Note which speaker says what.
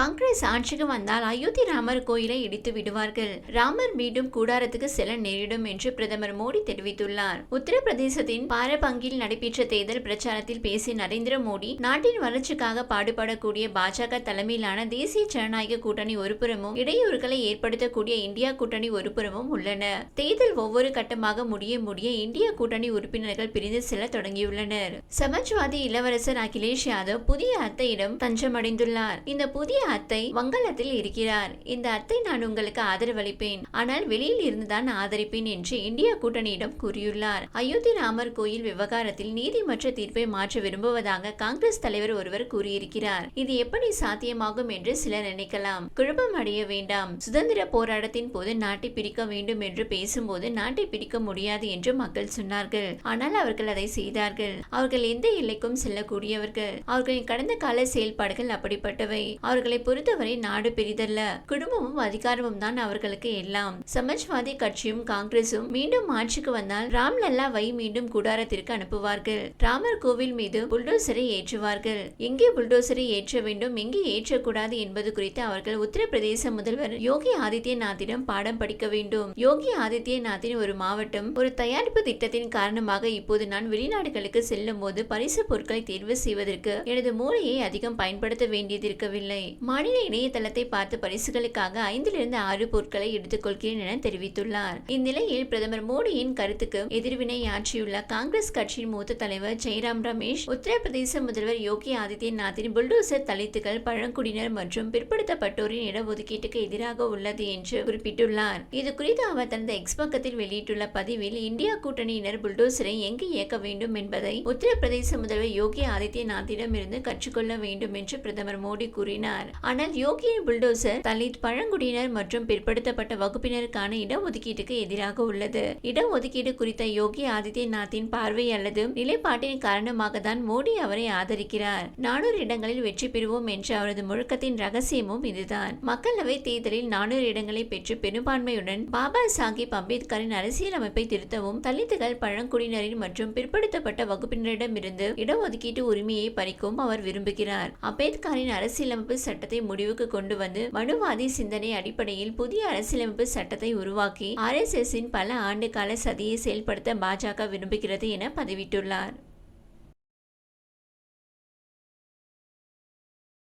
Speaker 1: காங்கிரஸ் ஆட்சிக்கு வந்தால் அயோத்தி ராமர் கோயிலை இடித்து விடுவார்கள். ராமர் மீண்டும் கூடாரத்துக்கு செல்ல நேரிடும் என்று பிரதமர் மோடி தெரிவித்துள்ளார். உத்தரப்பிரதேசத்தின் பாரபங்கில் நடைபெற்ற தேர்தல் பிரச்சாரத்தில் பேசிய நரேந்திர மோடி நாட்டின் வளர்ச்சிக்காக பாடுபடக்கூடிய பாஜக தலைமையிலான தேசிய ஜனநாயக கூட்டணி ஒருபுறமும் இடையூறுகளை ஏற்படுத்தக்கூடிய இந்தியா கூட்டணி ஒருபுறமும் உள்ளன. தேர்தல் ஒவ்வொரு கட்டமாக முடிய முடிய இந்திய கூட்டணி உறுப்பினர்கள் பிரிந்து செல்ல தொடங்கியுள்ளனர். சமாஜ்வாதி இளவரசர் அகிலேஷ் யாதவ் புதிய அத்தையிடம் தஞ்சமடைந்துள்ளார். இந்த புதிய அத்தை வங்காளத்தில் இருக்கிறார். இந்த அத்தை நான் உங்களுக்கு ஆதரவளிப்பேன். ஆனால் வெளியில் இருந்துதான் ஆதரிப்பேன் என்று இந்தியா கூட்டணியிடம் கூறியுள்ளார். அயோத்தி ராமர் கோயில் விவகாரத்தில் நீதிமன்ற தீர்ப்பை மாற்ற விரும்புவதாக காங்கிரஸ் தலைவர் ஒருவர் கூறியிருக்கிறார். இது எப்படி சாத்தியமாகும் என்று சிலர் நினைக்கலாம். குழப்பம் அடைய வேண்டாம். சுதந்திர போராட்டத்தின் போது நாட்டை பிரிக்க வேண்டும் என்று பேசும்போது நாட்டை பிரிக்க முடியாது என்று மக்கள் சொன்னார்கள். ஆனால் அவர்கள் அதை செய்தார்கள். அவர்கள் எந்த எல்லைக்கும் செல்லக்கூடியவர்கள். அவர்களின் கடந்த கால செயல்பாடுகள் அப்படிப்பட்டவை. அவர்கள் பொறுத்தவரை நாடு பெரிதல்ல. குடும்பமும் அதிகாரமும் தான் அவர்களுக்கு எல்லாம். சமாஜ்வாதி கட்சியும் காங்கிரசும் மீண்டும் ஆட்சிக்கு வந்தால் ராம்லல்லா வை மீண்டும் கூடாரத்திற்கு அனுப்புவார்கள். ராமர் கோவில் மீது புல்டோசரை ஏற்றுவார்கள். எங்கே புல்டோசரை ஏற்ற வேண்டும் எங்கே ஏற்றக்கூடாது என்பது குறித்து அவர்கள் உத்தரப்பிரதேச முதல்வர் யோகி ஆதித்யநாத்திடம் பாடம் படிக்க வேண்டும். யோகி ஆதித்யநாத்தின் ஒரு மாவட்டம் ஒரு தயாரிப்பு திட்டத்தின் காரணமாக இப்போது நான் வெளிநாடுகளுக்கு செல்லும் போது பரிசு பொருட்களை தேர்வு செய்வதற்கு எனது மூளையை அதிகம் பயன்படுத்த வேண்டியதிருக்கவில்லை. மாநில இணையதளத்தை பார்த்து பரிசுகளுக்காக ஐந்திலிருந்து ஆறு பொருட்களை எடுத்துக்கொள்கிறேன் என தெரிவித்துள்ளார். இந்நிலையில் பிரதமர் மோடியின் கருத்துக்கு எதிர்வினை ஆற்றியுள்ள காங்கிரஸ் கட்சியின் மூத்த தலைவர் ஜெய்ராம் ரமேஷ் உத்தரப்பிரதேச முதல்வர் யோகி ஆதித்யநாத்தின் புல்டோசர் தலித்துகள் பழங்குடியினர் மற்றும் பிற்படுத்தப்பட்டோரின் இடஒதுக்கீட்டுக்கு எதிராக உள்ளது என்று குறிப்பிட்டுள்ளார். இது குறித்து அவர் தனது எக்ஸ் பக்கத்தில் வெளியிட்டுள்ள பதிவில் இந்தியா கூட்டணியினர் புல்டோசரை எங்கு இயக்க வேண்டும் என்பதை உத்தரப்பிரதேச முதல்வர் யோகி ஆதித்யநாத்திடம் இருந்து கற்றுக்கொள்ள வேண்டும் என்று பிரதமர் மோடி கூறினார். ஆனால் யோகியின் புல்டோசர் தலித் பழங்குடியினர் மற்றும் பிற்படுத்தப்பட்ட வகுப்பினருக்கான இடஒதுக்கீட்டுக்கு எதிராக உள்ளது. இடஒதுக்கீடு குறித்த யோகி ஆதித்யநாத்தின் பார்வை அல்லது நிலைப்பாட்டின் காரணமாக தான் மோடி அவரை ஆதரிக்கிறார். நானூறு இடங்களில் வெற்றி பெறுவோம் என்ற அவரது முழக்கத்தின் ரகசியமும் இதுதான். மக்களவை தேர்தலில் நானூறு இடங்களை பெற்று பெரும்பான்மையுடன் பாபா சாஹிப் அம்பேத்கரின் அரசியலமைப்பை திருத்தவும் தலித்துகள் பழங்குடியினரின் மற்றும் பிற்படுத்தப்பட்ட வகுப்பினரிடமிருந்து இடஒதுக்கீட்டு உரிமையை பறிக்கவும் அவர் விரும்புகிறார். அம்பேத்கரின் அரசியலமைப்பு சட்டத்தை முடிவுக்கு கொண்டு வந்து மனுவாதி சிந்தனை அடிப்படையில் புதிய அரசியலமைப்பு சட்டத்தை உருவாக்கி ஆர் எஸ் எஸ் பல ஆண்டு கால சதியை செயல்படுத்த பாஜக விரும்புகிறது என பதிவிட்டுள்ளார்.